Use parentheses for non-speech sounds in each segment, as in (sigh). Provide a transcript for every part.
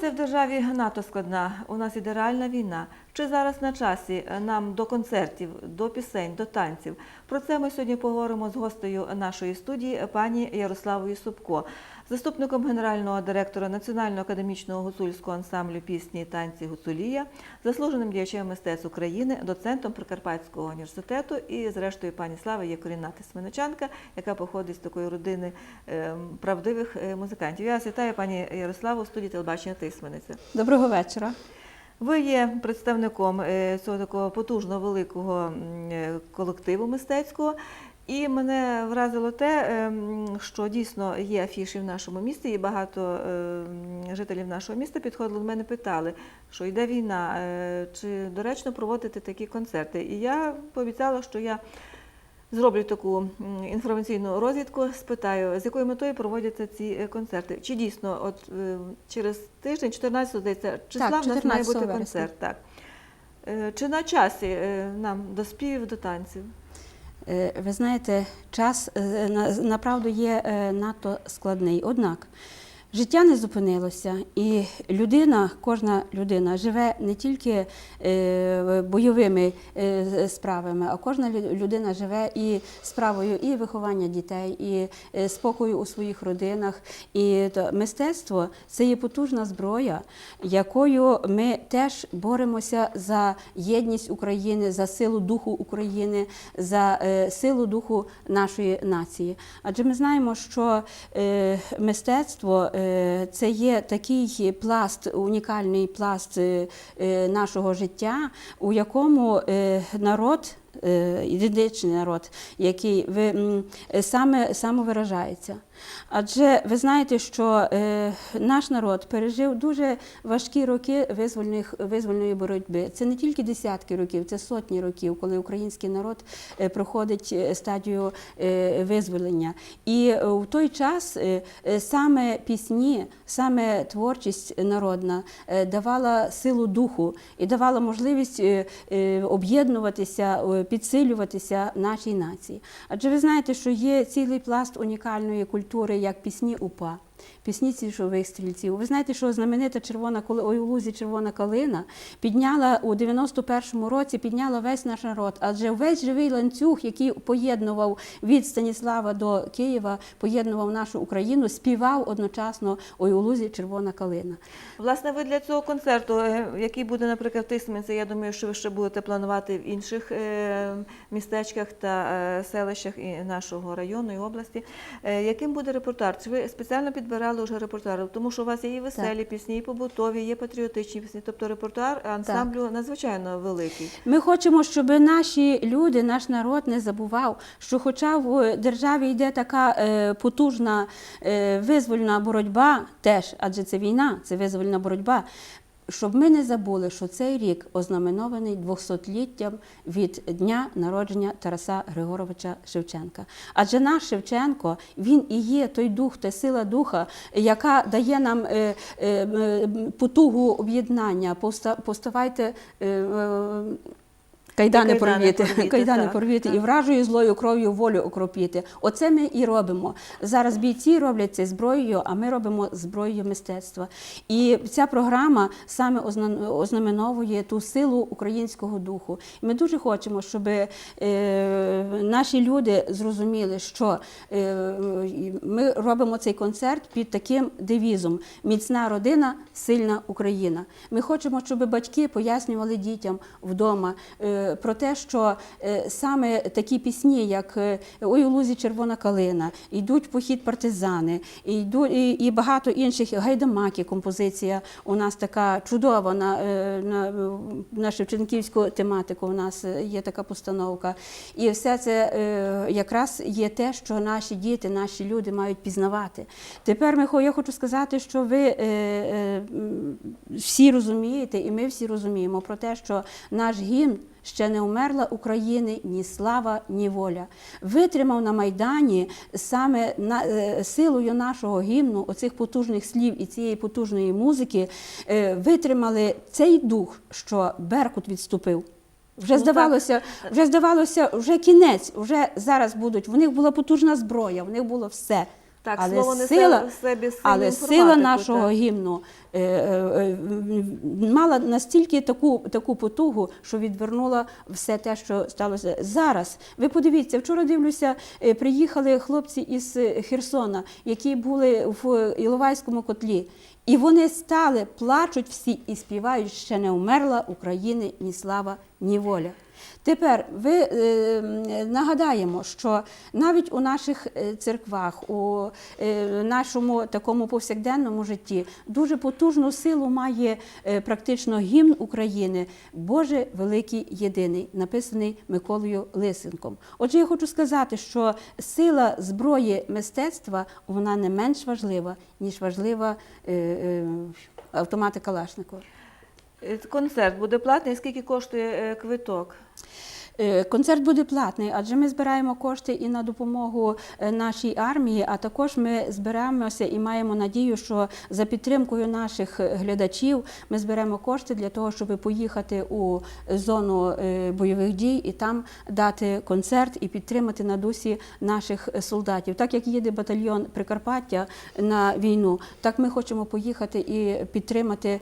Ситуація в державі надто складна. У нас іде реальна війна. Чи зараз на часі нам до концертів, до пісень, до танців? Про це ми сьогодні поговоримо з гостею нашої студії пані Ярославою Супко, заступником генерального директора Національного академічного гуцульського ансамблю пісні і танці Гуцулія, заслуженим діячем мистецтв України, доцентом Прикарпатського університету і, зрештою, пані Слава є корінна тисменичанка, яка походить з такої родини е, правдивих е, музикантів. Я вітаю, пані Ярославу, студії телебачення Тисмениця. Доброго вечора. Ви є представником е, цього такого потужного великого е, колективу мистецького. І мене вразило те, е, що дійсно є афіші в нашому місті, і багато е, жителів нашого міста підходили до мене, питали, що йде війна, е, чи доречно проводити такі концерти. І я пообіцяла, що я зроблю таку інформаційну розвідку, спитаю, з якою метою проводяться ці е, концерти. Чи дійсно, от е, через тиждень, 14 здається, числа Так, в нас має бути вересня. концерт. Так. Чи на часі нам до співів, до танців? Е, Ви знаєте, час е, на- направду є е, надто складний. Однак життя не зупинилося, і людина, кожна людина живе не тільки е, бойовими е, справами, а кожна людина живе і справою і виховання дітей, і е, спокою у своїх родинах. І то мистецтво це є потужна зброя, якою ми теж боремося за єдність України, за силу духу України, за силу духу нашої нації. Адже ми знаємо, що мистецтво це є такий пласт, унікальний пласт е, е, нашого життя, у якому е, народ. Е, Ідентичний народ, який ви, е, саме самовиражається. Адже ви знаєте, що е, наш народ пережив дуже важкі роки визвольної боротьби. Це не тільки десятки років, це сотні років, коли український народ е, проходить е, стадію е, визволення. І е, в той час е, е, саме пісні, саме творчість народна е, давала силу духу і давала можливість е, е, об'єднуватися, е, підсилюватися нашій нації. Адже ви знаєте, що є цілий пласт унікальної культури, як пісні УПА. Пісні січових стрільців. Ви знаєте, що знаменита червона ой, у лузі червона калина підняла у 91-му році, підняла весь наш народ. Адже весь живий ланцюг, який поєднував від Станіслава до Києва, поєднував нашу Україну, співав одночасно Ой у лузі червона калина. Власне, ви для цього концерту, е, який буде, наприклад, Тисменці, я думаю, що ви ще будете планувати в інших е, містечках та е, селищах нашого району і області. Яким буде репертуар? Чи ви спеціально підбирали вже репертуар? Тому що у вас є і веселі пісні, і побутові, є патріотичні пісні. Тобто репертуар ансамблю надзвичайно великий. Ми хочемо, щоб наші люди, наш народ не забував, що, хоча в державі йде така е, потужна е, визвольна боротьба, теж, адже це війна, це визвольна боротьба. Щоб ми не забули, що цей рік ознаменований 200-літтям від дня народження Тараса Григоровича Шевченка. Адже наш Шевченко він і є той дух, та сила духа, яка дає нам е, е, е, потугу об'єднання. Повста- Повставайте. е, е, Кайдани порвіти, (laughs) кайдани порвіти і вражою злою кров'ю волю окропіти. Оце ми і робимо. Зараз бійці роблять це зброєю, а ми робимо зброєю мистецтва. І ця програма саме озна- ознаменовує ту силу українського духу. Ми дуже хочемо, щоб е, наші люди зрозуміли, що е, ми робимо цей концерт під таким девізом: міцна родина, сильна Україна. Ми хочемо, щоб батьки пояснювали дітям вдома е, про те, що е, саме такі пісні, як е, Ой у лузі червона калина, йдуть похід партизани, і, йду- і, багато інших гайдамаки. Композиція у нас така чудова на, е, на, на Шевченківську тематику. У нас є така постановка. І все це якраз є те, що наші діти, наші люди мають пізнавати. Тепер ми я хочу сказати, що ви всі розумієте, і ми всі розуміємо про те, що наш гімн. Ще не умерла України ні слава, ні воля. Витримав на Майдані саме на, е, силою нашого гімну, оцих потужних слів і цієї потужної музики, е, витримали цей дух, що Беркут відступив. Вже Ну, здавалося, вже здавалося, вже кінець, вже зараз будуть. В них була потужна зброя, в них було все. Так, але слово сила, в собі силу але сила нашого так. гімну мала настільки таку, таку потугу, що відвернула все те, що сталося зараз. Ви подивіться, вчора дивлюся, е, приїхали хлопці із е, Херсона, які були в Іловайському котлі. І вони стали, плачуть всі і співають, ще не вмерла України ні слава, ні воля. Тепер ви е, нагадаємо, що навіть у наших е, церквах, у е, нашому такому повсякденному житті дуже потужну силу має е, практично гімн України Боже великий єдиний, написаний Миколою Лисенком. Отже, я хочу сказати, що сила зброї мистецтва вона не менш важлива, ніж важлива е, е, автомати Калашникова. Концерт буде платний. Скільки коштує квиток? Е, Концерт буде платний, адже ми збираємо кошти і на допомогу е, нашій армії, а також ми зберемося і маємо надію, що за підтримкою наших е, глядачів ми зберемо кошти для того, щоб поїхати у зону бойових дій і там дати концерт і підтримати на дусі наших солдатів. Так як їде батальйон Прикарпаття на війну, так ми хочемо поїхати і підтримати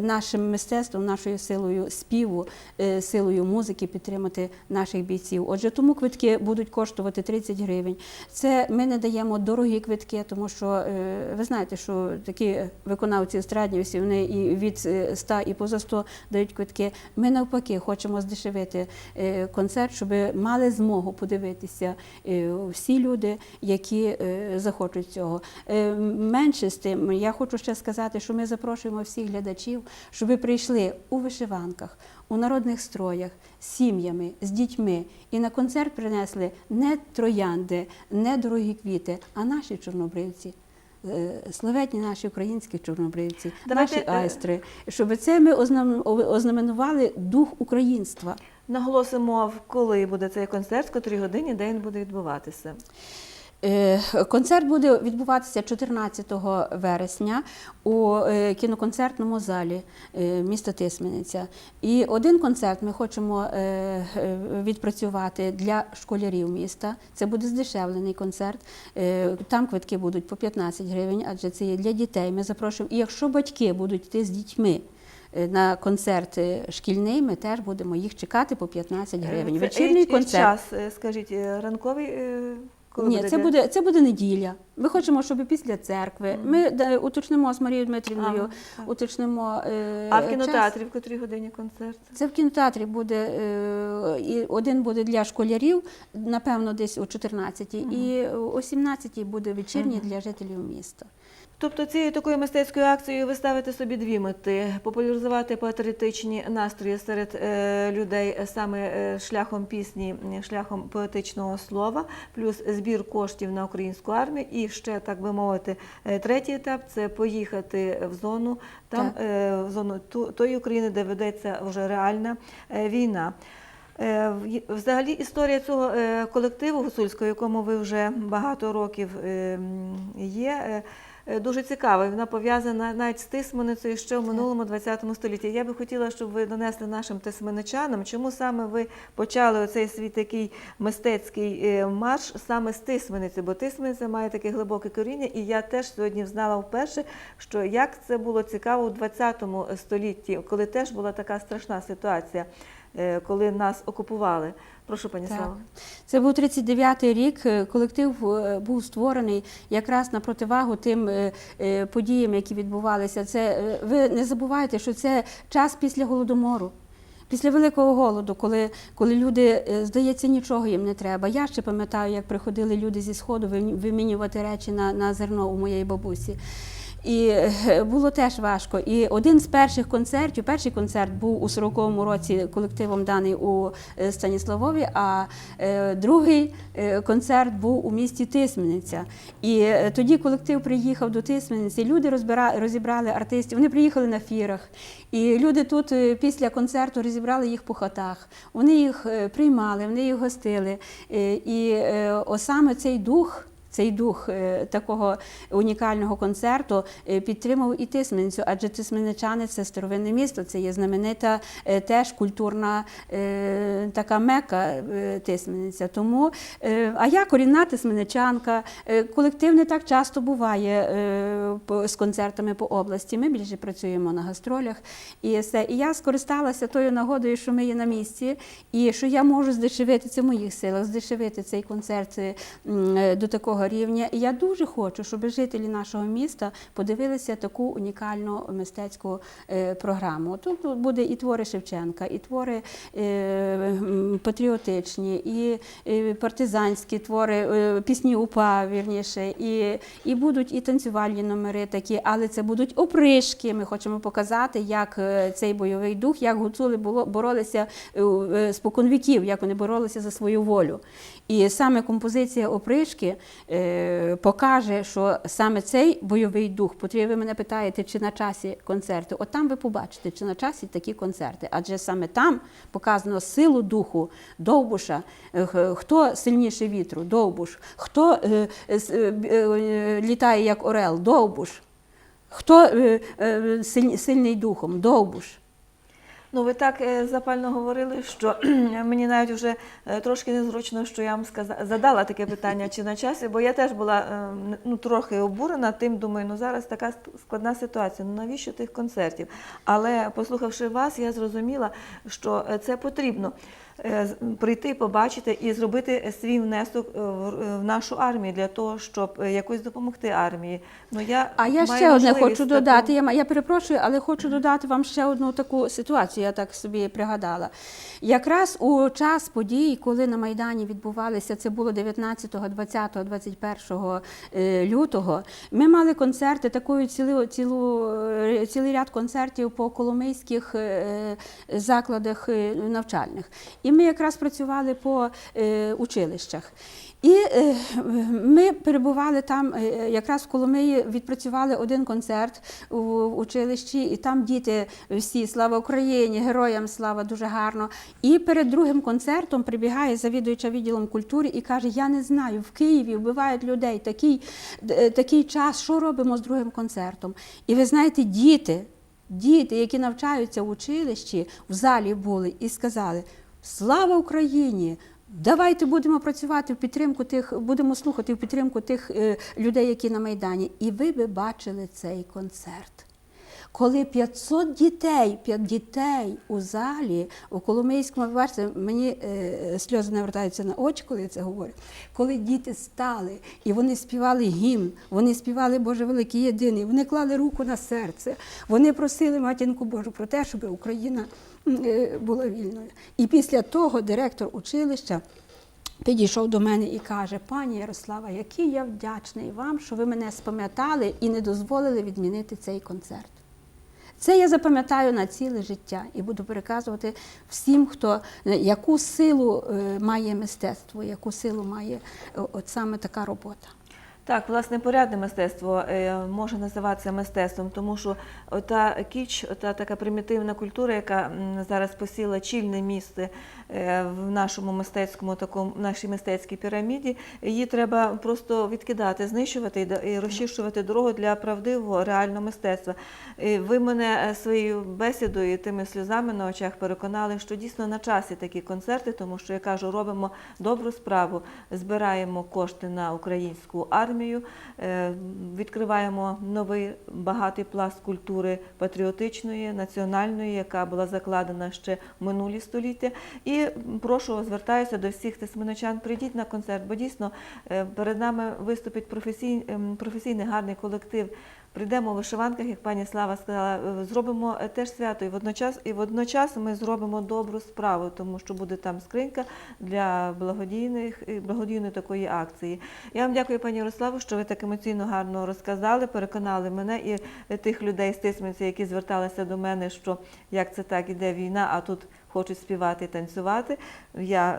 нашим мистецтвом, нашою силою співу, силою музики, підтримати наших бійців. Отже, тому квитки будуть коштувати 30 гривень. Це ми не даємо дорогі квитки, тому що е, ви знаєте, що такі виконавці естрадні всі вони і від е, 100 і поза 100 дають квитки. Ми навпаки хочемо здешевити е, концерт, щоб мали змогу подивитися е, всі люди, які е, захочуть цього. Е, Менше з тим, я хочу ще сказати, що ми запрошуємо всіх глядачів, щоб прийшли у вишиванках, у народних строях, з сім'ями, з дітьми. І на концерт принесли не троянди, не дорогі квіти, а наші чорнобривці. е, Славетні наші українські чорнобривці, Давайте, наші е, айстри, щоб це ми ознам- ознаменували дух українства. Наголосимо, коли буде цей концерт, в котрій годині, де він буде відбуватися. Е, Концерт буде відбуватися 14 вересня у е, кіноконцертному залі е, міста Тисмениця. І один концерт ми хочемо відпрацювати для школярів міста. Це буде здешевлений концерт. Там квитки будуть по 15 гривень, адже це є для дітей. Ми запрошуємо. І якщо батьки будуть йти з дітьми. На концерт шкільний ми теж будемо їх чекати по 15 гривень. Вечірній концерт. час, скажіть, ранковий? Коли Ні, це буде, це буде неділя. Ми хочемо, щоб після церкви. Ми де, уточнимо з Марією Дмитрівною, Ага, так. уточнимо. Е, А в час. кінотеатрі в котрій годині концерт? Це в кінотеатрі буде е, і один буде для школярів, напевно, десь о 14-й, і о 17-й буде вечірній для жителів міста. Тобто цією такою мистецькою акцією ви ставите собі дві мети: популяризувати патріотичні настрої серед е, людей саме е, шляхом пісні, шляхом поетичного слова, плюс збір коштів на українську армію. І ще так би мовити, е, третій етап це поїхати в зону там, Так. в зону тої України, де ведеться вже реальна війна. Взагалі історія цього колективу гуцульського, в якому ви вже багато років е, є, дуже цікава. Вона пов'язана навіть з тисменицею ще в минулому ХХ столітті. Я би хотіла, щоб ви донесли нашим тисменичанам, чому саме ви почали оцей свій такий мистецький е, марш саме з тисмениці, бо тисмениця має таке глибоке коріння, і я теж сьогодні знала вперше, що як це було цікаво у ХХ столітті, коли теж була така страшна ситуація, е, коли нас окупували. Прошу, пані. Слава. Це був 39-й рік. е, Колектив е, був створений якраз на противагу тим е, подіям, які відбувалися. Це ви не забувайте, що це час після голодомору. Після великого голоду, коли, коли люди, здається, нічого їм не треба. Я ще пам'ятаю, як приходили люди зі сходу вимі- вимінювати речі на, на зерно у моєї бабусі. І е, було теж важко. І один з перших концертів, перший концерт був у 40-му році колективом даний у е, Станіславові, а е, другий концерт був у місті Тисмениця. І тоді колектив приїхав до Тисмениці, люди розібрали артистів, вони приїхали на фірах. І люди тут після концерту розібрали їх по хатах. Вони їх приймали, вони їх гостили. І саме цей дух цей дух е, такого унікального концерту е, підтримав і Тисменцю, адже Тисменичани це старовинне місто, це є знаменита е, теж культурна така мека Тисмениця. Тому, а я корінна тисменичанка, колектив не так часто буває з концертами по області. Ми більше працюємо на гастролях. І, все. і я скористалася тою нагодою, що ми є на місці, і що я можу здешевити це в моїх силах, здешевити цей концерт до такого рівня. І я дуже хочу, щоб жителі нашого міста подивилися таку унікальну мистецьку е, програму. Тут буде і твори Шевченка, і твори е, патріотичні, і, партизанські твори, е, пісні УПА, вірніше, і, і будуть і танцювальні номери такі, але це будуть опришки. Ми хочемо показати, як цей бойовий дух, як гуцули боролися споконвіків, як вони боролися за свою волю. І саме композиція опришки покаже, що саме цей бойовий дух, потрібно ви мене питаєте, чи на часі концерти. От там ви побачите, чи на часі такі концерти. Адже саме там показано силу духу Довбуша, е, хто сильніше вітру, Довбуш, хто е, е, е, літає як орел, Довбуш, хто е, е, сильний духом, Довбуш. Ну, ви так е, запально говорили, що (clears throat) мені навіть вже е, трошки незручно, що я вам сказала, задала таке питання, чи на часі, бо я теж була е, ну, трохи обурена тим, думаю, ну зараз така складна ситуація, ну навіщо тих концертів? Але послухавши вас, я зрозуміла, що це потрібно. Е, Прийти, побачити і зробити свій внесок е, в в нашу армію для того, щоб е, якось допомогти армії. Ну я А я ще одне хочу додати. Я, я перепрошую, але хочу додати вам ще одну таку ситуацію, я так собі пригадала. Якраз у час подій, коли на Майдані відбувалися, це було 19, 20, 21 е, лютого, ми мали концерти, такою цілу, цілу, е, цілий ряд концертів по коломийських е, закладах е, навчальних. І ми якраз працювали по е, училищах. І е, ми перебували там, е, якраз в Коломиї відпрацювали один концерт в училищі, і там діти всі слава Україні, героям слава дуже гарно. І перед другим концертом прибігає завідуюча відділом культури і каже: Я не знаю, в Києві вбивають людей такий, такий час, що робимо з другим концертом? І ви знаєте, діти, діти, які навчаються в училищі, в залі були і сказали: Слава Україні! Давайте будемо працювати в підтримку тих, будемо слухати в підтримку тих е, людей, які на Майдані. І ви би бачили цей концерт. Коли 500 дітей, 5 дітей у залі у Коломийському, бачите, мені е, сльози навертаються на очі, коли я це говорю. Коли діти стали і вони співали гімн, вони співали Боже великий єдиний, вони клали руку на серце, вони просили матінку Божу про те, щоб Україна була вільною. І після того директор училища підійшов до мене і каже: пані Ярослава, який я вдячний вам, що ви мене спам'ятали і не дозволили відмінити цей концерт. Це я запам'ятаю на ціле життя і буду переказувати всім, хто е, яку силу е, має мистецтво, яку силу має е, от саме така робота. Так, власне, порядне мистецтво е, може називатися мистецтвом, тому що ота кіч, ота така примітивна культура, яка зараз посіла чільне місце е, в нашому мистецькому такому нашій мистецькій піраміді, її треба просто відкидати, знищувати і розчищувати дорогу для правдивого реального мистецтва. Ви мене е, своєю бесідою, і тими сльозами на очах переконали, що дійсно на часі такі концерти, тому що я кажу, робимо добру справу, збираємо кошти на українську армію, е, відкриваємо новий багатий пласт культури патріотичної, національної, яка була закладена ще минулі століття. І прошу, звертаюся до всіх тисменочан, прийдіть на концерт, бо дійсно е, перед нами виступить професійний, професійний гарний колектив. Прийдемо у вишиванках, як пані Слава сказала, е, зробимо е, теж свято, і водночас, і водночас ми зробимо добру справу, тому що буде там скринька для благодійних благодійної такої акції. Я вам дякую, пані Ярославу, що ви так емоційно гарно розказали, переконали мене і е, тих людей з Тисменця, які зверталися до мене, що як це так іде війна, а тут хочуть співати і танцювати. Я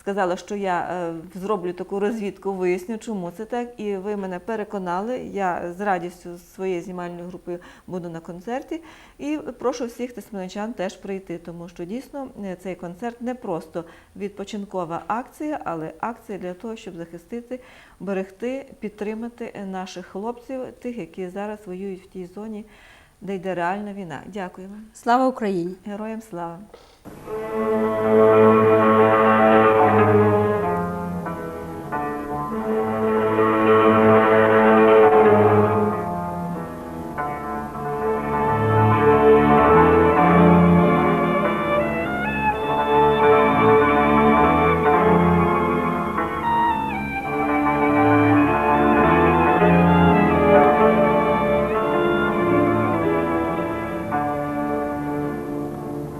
сказала, що я е, зроблю таку розвідку, виясню, чому це так. І ви мене переконали. Я з радістю з своєю знімальною групою буду на концерті. І прошу всіх тисменичан теж прийти, тому що дійсно е, цей концерт не просто відпочинкова акція, але акція для того, щоб захистити, берегти, підтримати наших хлопців, тих, які зараз воюють в тій зоні, де йде реальна війна. Дякую вам. Слава Україні! Героям слава!